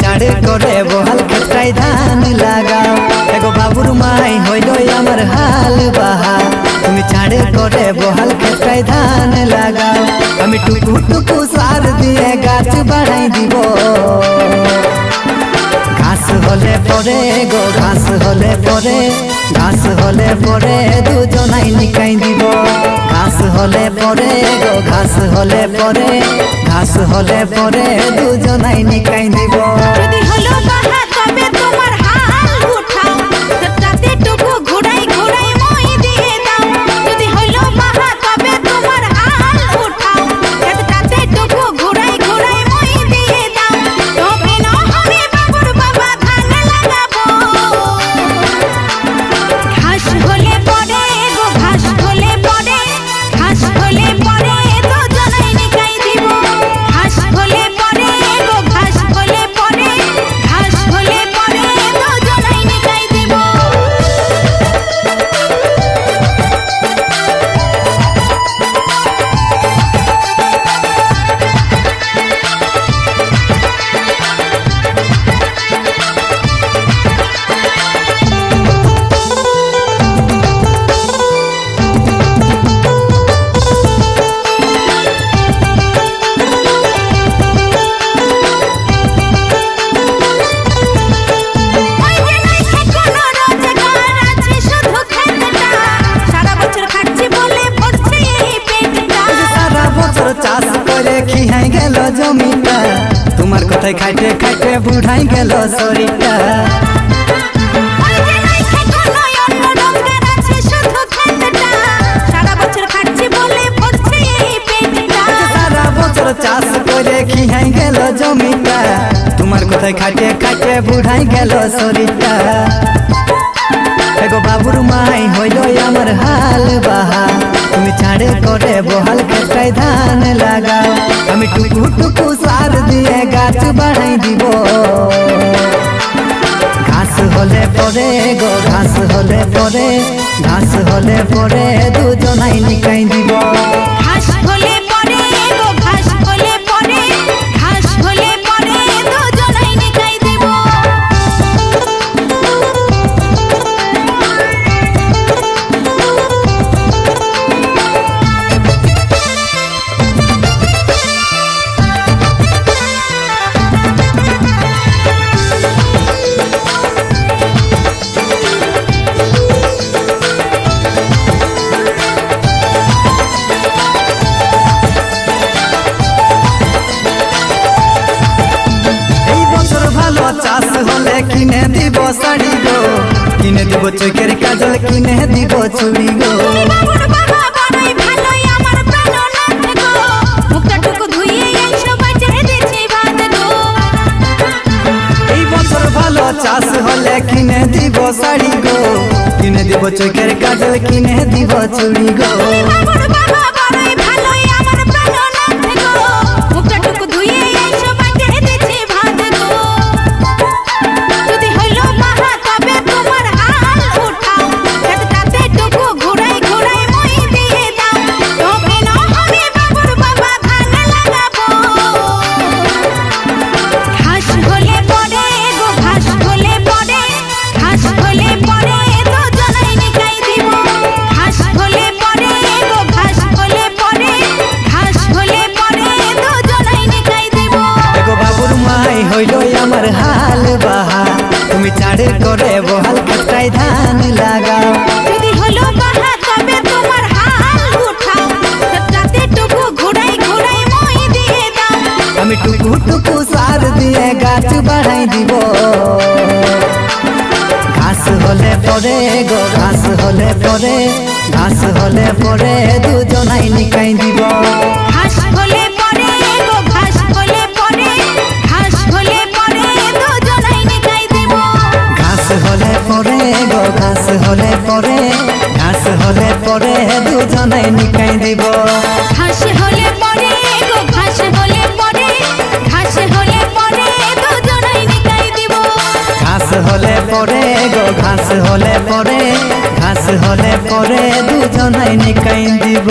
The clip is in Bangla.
করে বহাল ক্ষেত্রাই ধান লাগাও। এগো বাবুর মাই হইল আমার হাল বাহা। তুমি ছাড়ে করে বহাল ক্ষেত্রাই ধান লাগাও। আমি টুকু টুকু সার দিয়ে গাছ বাড়াই দিব। ঘাস হলে পরে গো, ঘাস হলে পরে, ঘাস হলে পরে দুজনাই নিকাই দিব। ঘাস হলে পরে গো, ঘাস হলে পরে, ঘাস হলে পরে দুজনাই নিকাই দিব। জমিটা। তোমার কথায় খাইতে খাইতে বুড়াই গেল শরীরটা। চাষ করে খিহাই গেল জমিটা। তোমার কথায় খাইতে খাইতে বুড়াই গেল শরীরটা। এগো বাবুর মাই হইল আমার হাল বাহা। তুমি ছাড়ে করে বহাল ক্ষেত্রাই ধান লাগাও। আমি টুকু টুকু সার দিয়ে গাছ বাড়াই দিব। ঘাস হলে পরে গো, ঘাস হলে পরে, ঘাস হলে পরে দুজনাই নিকাই দিব। শাড়ি গো কিনে দিব চোখের কাজল, কিনে দিব চুড়ি গো ভালো চাষ হলে কিনে দিব শাড়ি গো কিনে দিব চোখের কাজল, কিনে দিব চুড়ি গো গাছ বাড়াই দিব ঘাস হলে পরে গো ঘাস হলে পরে ঘাস হলে পরে দুজনাই নিকাই দিব ঘাস হলে পরে গো ঘাস হলে পরে ঘাস হলে পরে দুজনাই নিকাই দিব ঘাস হলে পরে গো ঘাস হলে পরে ঘাস হলে পরে দুজনাই নিকাই দিব ঘাস হলে পরে গো ঘাস হলে পরে ঘাস হলে পরে দুজনাই নিকাই দিব।